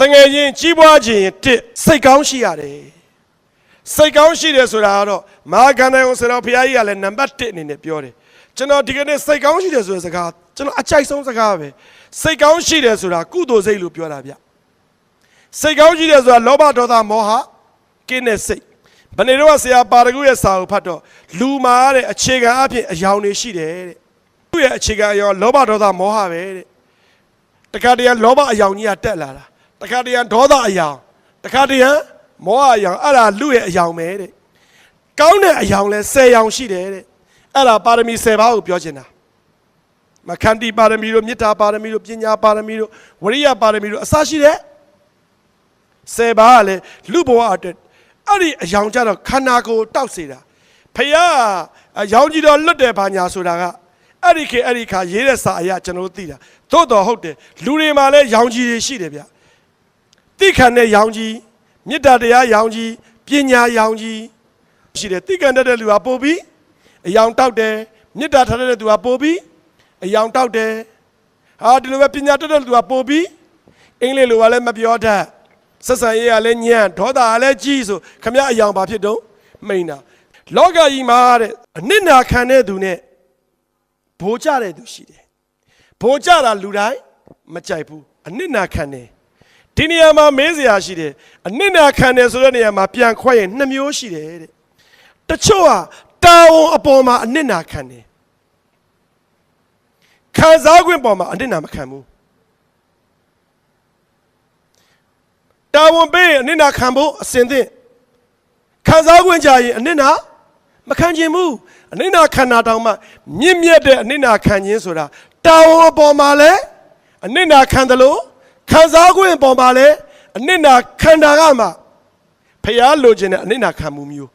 တငယ်ချင်းကြီးပွားခြင်းတစ်စိတ်ကောင်းရှိရတယ်စိတ်ကောင်းရှိတယ်ဆိုတာကတော့မဟာကန္တယုံဆရာတော်ဘုရားကြီးကလည်းနံပါတ်1အနေနဲ့ပြောတယ်ကျွန်တော်ဒီကနေ့စိတ်ကောင်းရှိတယ်ဆိုတဲ့စကားကျွန်တော်အကြိုက်ဆုံးစကားပဲစိတ်ကောင်းရှိတယ်ဆိုတာကုသိုလ်စိတ်လို့ပြောတာဗျစိတ်ကောင်းရှိတယ်ဆိုတာလောဘဒေါသမောဟကင်းတဲ့စိတ်ဘယ်နေတော့ဆရာပါရဂုရဲ့စာကိုဖတ်တော့လူမာတဲ့အခြေခံအဖြစ်အယောင်တွေရှိတယ်တဲ့သူ့ရဲ့အခြေခံအယောင်လောဘဒေါသမောဟပဲတဲ့တခါတည်းလောဘအယောင်ကြီးကတက်လာတာ တခါတည်းဒေါသအယောင်တခါတည်းမောဟအယောင်အဲ့ဒါလူရဲ့အယောင်ပဲတဲ့ကောင်းတဲ့အယောင်လဲ10ယောင်ရှိတယ်တဲ့အဲ့ဒါပါရမီ10ပါးကိုပြောချင်တာမခန္တီပါရမီတို့မေတ္တာပါရမီတို့ပညာပါရမီတို့ဝရိယပါရမီတို့အစရှိတဲ့10ပါးကလည်းလူဘဝအတွက်အဲ့ဒီအယောင်ကြတော့ခန္ဓာကိုယ်တောက်စေတာဖယားအယောင်ကြီးတော့လွတ်တယ်ဘာညာဆိုတာကအဲ့ဒီခေတ်အဲ့ဒီခါရေးတဲ့စာအရာကျွန်တော်တို့သိတာသို့တော်ဟုတ်တယ်လူတွေမှာလည်းရောင်ကြီးတွေရှိတယ်ဗျ တိခံတဲ့ရောင်ကြီးမေတ္တာတရားရောင်ကြီးပညာရောင်ကြီးရှိတယ်တိခံတတ်တဲ့လူကပို့ပြီးအယောင်တောက်တယ်မေတ္တာထားတဲ့သူကပို့ပြီးအယောင်တောက်တယ်ဟာဒီလိုပဲပညာတတ်တဲ့လူကပို့ပြီးအင်္ဂလိပ်လိုကလည်းမပြောတတ်ဆက်ဆံရေးကလည်းညံ့ဒေါသကလည်းကြီးဆိုခမရအယောင်ဘာဖြစ်တော့မိန်တာလောကကြီးမှာတဲ့အနစ်နာခံတဲ့သူနဲ့ဘိုးကြတဲ့သူရှိတယ်ဘိုးကြတာလူတိုင်းမကြိုက်ဘူးအနစ်နာခံတယ် ဒီနေရာမှာမေးစရာရှိတယ်အနစ်နာခံတယ်ဆိုတဲ့နေရာမှာပြန်ခွဲရင်နှစ်မျိုးရှိတယ်တဲ့တချို့ဟာတာဝန်အပေါ်မှာအနစ်နာခံတယ်ခံစား권ပေါ်မှာအနစ်နာမခံဘူးတာဝန်ပေးရင်အနစ်နာခံဖို့အစင်သင့်ခံစား권ကြရင်အနစ်နာမခံခြင်းဘူးအနိနာခန္ဓာတောင်မှမြင့်မြတ်တဲ့အနိနာခံခြင်းဆိုတာတာဝန်အပေါ်မှာလဲအနိနာခံတယ်လို့ ခံစား권အပေါ်မှာလဲအနိနာခန္ဓာကမှဖျားလိုချင်တဲ့အနိနာခံမှုမျိုး